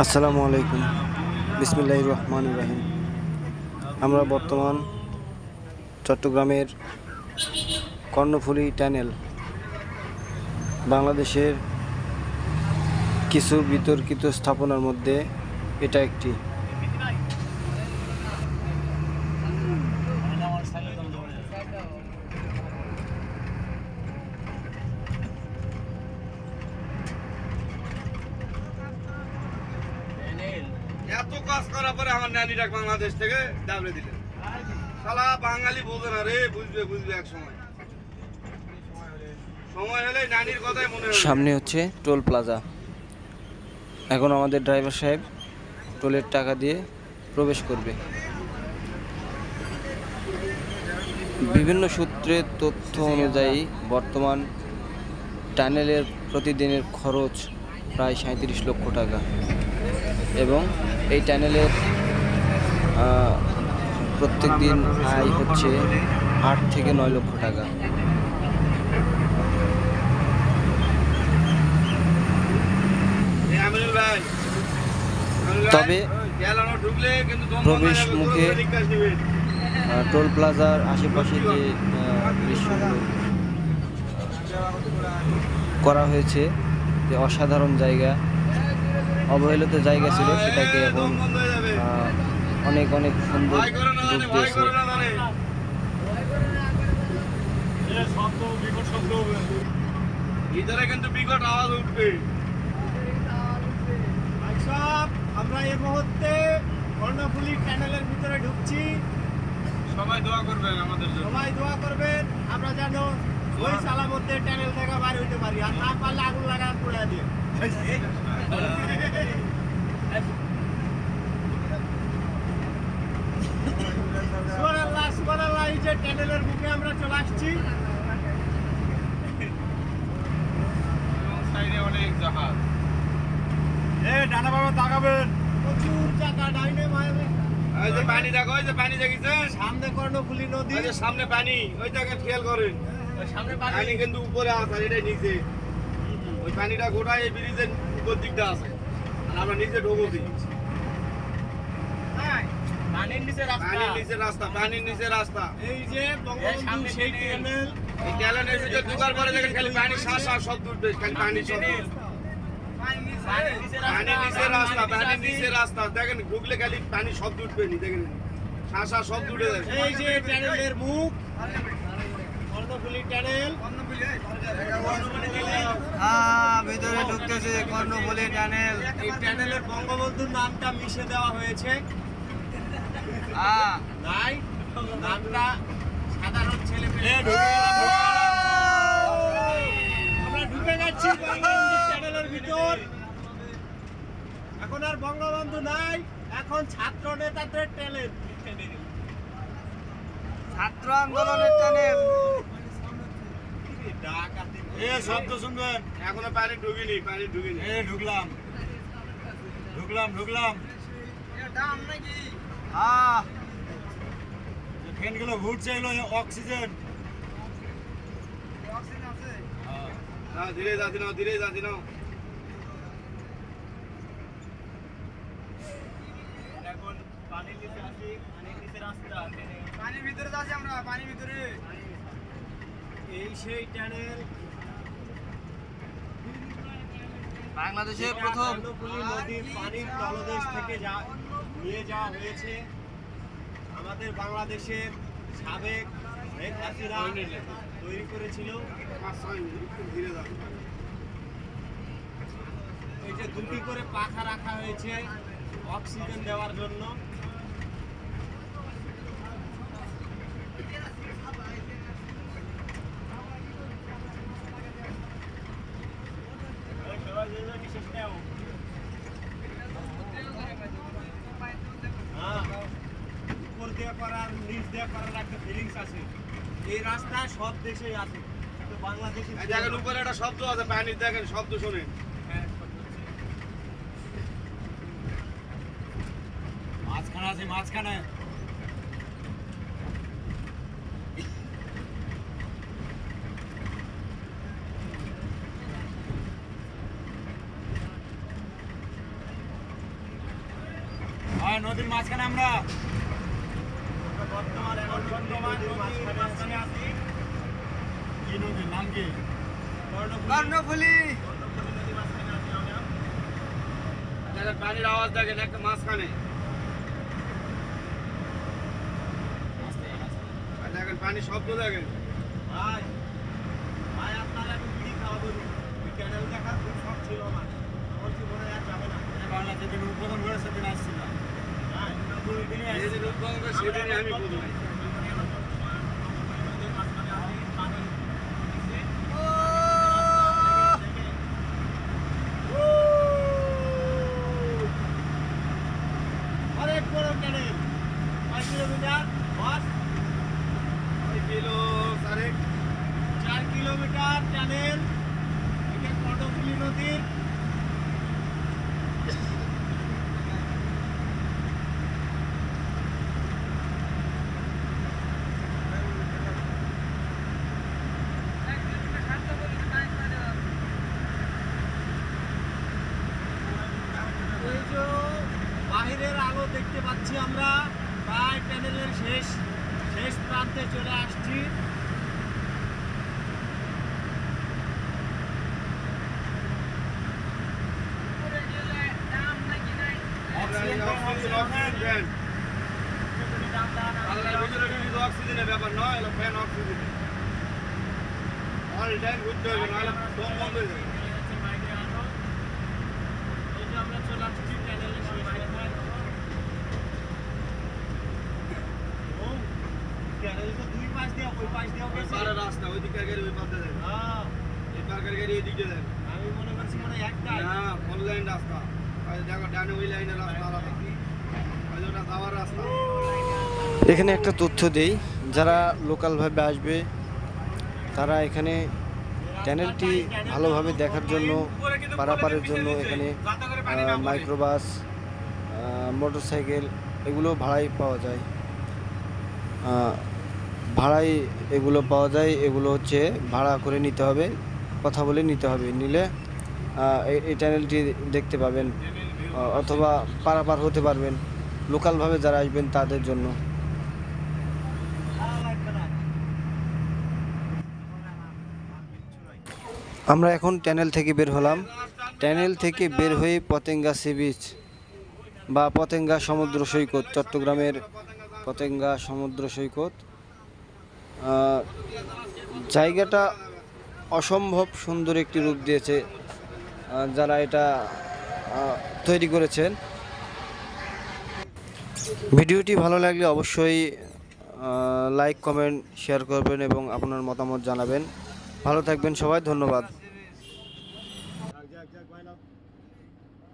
আসসালামু আলাইকুম। বিসমিল্লাহ রহমান রাহিম। আমরা বর্তমান চট্টগ্রামের কর্ণফুলি টানেল, বাংলাদেশের কিছু বিতর্কিত স্থাপনার মধ্যে এটা একটি। এত কাজ করার পরে আমার নানি বাংলাদেশ থেকে দিলেন। বাঙালি না রে, বুঝবে বুঝবে এক সময়। মনে সামনে হচ্ছে টোল প্লাজা। এখন আমাদের ড্রাইভার সাহেব টোলের টাকা দিয়ে প্রবেশ করবে। বিভিন্ন সূত্রের তথ্য অনুযায়ী বর্তমান টানেলের প্রতিদিনের খরচ প্রায় সাঁত্রিশ লক্ষ টাকা। এবং এই টানেলের প্রত্যেক দিন আয় হচ্ছে আট থেকে নয় লক্ষ টাকা। তবে প্রবেশ মুখে টোল প্লাজার আশেপাশে যে দৃশ্যগুলো করা হয়েছে যে অসাধারণ জায়গা। অবহেলিত জায়গা ছিল সেটাকে এখন বন্ধ হয়ে যাবে। আহ, অনেক অনেক সুন্দর ভয় করে না জানে, রূপ দিয়েছে। কিন্তু বিকট আওয়াজ উঠবে। সব আমরা এই মুহূর্তে কর্ণফুলি ভিতরে ঢুকছি। সবাই দোয়া করবেন আমাদের জন্য। সবাই দোয়া করবেন আমরা যেন ওই সালামতে টানেল থেকে বাইরে হইতে পারি আর না পারলে আগুন লাগা পুড়ে দিয়ে সুবহানাল্লাহ সুবহানাল্লাহ এই যে টানেলের বুকে আমরা চলে আসছি সাইডে অনেক জাহাজ এ ডানা বাবা তাকাবেন প্রচুর চাকা ডাইনে মায়ে ওই যে পানি দেখো ওই যে পানি। দেখেছেন সামনে কর্ণফুলি নদী ওই যে সামনে পানি ওই জায়গায় খেয়াল করেন। সামনে পানি কিন্তু উপরে আছে এটাই নিচে। ওই পানিটা গোটা এই ব্রিজের উপর দিকটা আছে। আর আমরা নিচে ঢোকো দিই পানির নিচে রাস্তা। পানির নিচে রাস্তা পানির নিচে রাস্তা। এই যে বঙ্গবন্ধু সেই টানেল এই ক্যালেন্ডার ভিতরে ঢোকার পরে দেখেন খালি পানি শ্বাস শ্বাস খালি পানি পানির নিচে। রাস্তা পানির নিচে রাস্তা দেখেন ঢুকলে খালি পানি শব্দ উঠবে নি দেখেন। শ্বাস উঠে যাবে। এই যে মুখ। ভিতরে ঢুকতেছে কর্ণফুলী টানেল এই টানেলের বঙ্গবন্ধুর নামটা মিশে দেওয়া হয়েছে। নাই নামটা সাধারণ ছেলে আমরা ঢুকে যাচ্ছি বঙ্গবন্ধু ভিতর। এখন আর বঙ্গবন্ধু নাই এখন ছাত্র নেতাদের ট্যালেন্ট ছাত্র আন্দোলনের টানেল এ শব্দ শুনবেন। এখনও পানি ঢুকিনি পানি ঢুকিনি। এ ঢুকলাম। ঢুকলাম ঢুকলাম। ফ্যানগুলো ঘুরছে এগুলো অক্সিজেন। হ্যাঁ। ধীরে যাচ্ছি নাও ধীরে যাচ্ছি নাও এখন পানির নিচে আসি পানির নিচে রাস্তা পানির ভিতরে যাচ্ছি আমরা পানির ভিতরে। এই সেই ট্যানেল বাংলাদেশের কর্ণফুলী নদীর পানির তলদেশ থেকে যা নিয়ে যাওয়া হয়েছে। আমাদের বাংলাদেশের সাবেক শেখ হাসিনা তৈরি করেছিল। এই যে দুটি করে পাখা রাখা হয়েছে অক্সিজেন দেওয়ার জন্য এই সবাই যে যার নিঃশ্বাস নাও। হ্যাঁ, উপর দিয়ে করার নিচ দিয়ে করার একটা ফিলিংস আছে এই রাস্তা সব দেশেই আছে বাংলাদেশে দেখেন উপরে একটা শব্দ আছে, পানির দেখেন, শব্দ শোনেন। মাঝখানে আছে, মাঝখানে। নদীর মাঝখানে আমরা বর্তমান নদীর মাঝখানে আছি। কি নদীর নাম কি? কর্ণফুলী। পানির আওয়াজ দেখেন একটা মাঝখানে। দেখেন পানির শব্দ দেখেন। ভাই। সেদিনই আমি পাচ্ছি আমরা। প্রায় ক্যানেলের শেষ শেষ প্রান্তে চলে আসছি। অক্সিজেনের ব্যাপার নয় ফ্যান অক্সিজেন। অল টাইম ঘুরতে হবে নাহলে দম বন্ধ হয়ে যাবে এই যে আমরা চলে আসছি ক্যানেলের শেষ প্রান্তে। ও, ক্যানেল তো দুই পাশ দিয়ে ওই পাশ দিয়েও ওই গেছে পাড়ের রাস্তা ওই দিকের গাড়ি ওই পাশে যাবে হ্যাঁ, এই পার্কের গাড়ি এই দিকে যাবে আমি মনে করছি মানে একটাই না রাস্তা। দেখো, ডানে ওই রাস্তা আলাদা ওটা যাওয়ার রাস্তা। এখানে একটা তথ্য দেই, যারা লোকালভাবে আসবে, তারা এখানে চ্যানেলটি ভালোভাবে দেখার জন্য, পারাপারের জন্য এখানে মাইক্রোবাস মোটর সাইকেল এগুলো ভাড়াই পাওয়া যায়। ভাড়াই এগুলো পাওয়া যায়, এগুলো হচ্ছে ভাড়া করে নিতে হবে, কথা বলে নিতে হবে। নিলে এই- চ্যানেলটি দেখতে পাবেন অথবা পারাপার হতে পারবেন লোকালভাবে যারা আসবেন তাদের জন্য। আমরা এখন ট্যানেল থেকে বের হলাম। ট্যানেল থেকে বের হয়ে পতেঙ্গা সি বিচ বা পতেঙ্গা সমুদ্র সৈকত, চট্টগ্রামের পতেঙ্গা সমুদ্র সৈকত। জায়গাটা অসম্ভব সুন্দর একটি রূপ দিয়েছে। যারা এটা তৈরি করেছেন। ভিডিওটি ভালো লাগলে অবশ্যই লাইক কমেন্ট শেয়ার করবেন এবং আপনার মতামত জানাবেন। ভালো থাকবেন সবাই, ধন্যবাদ।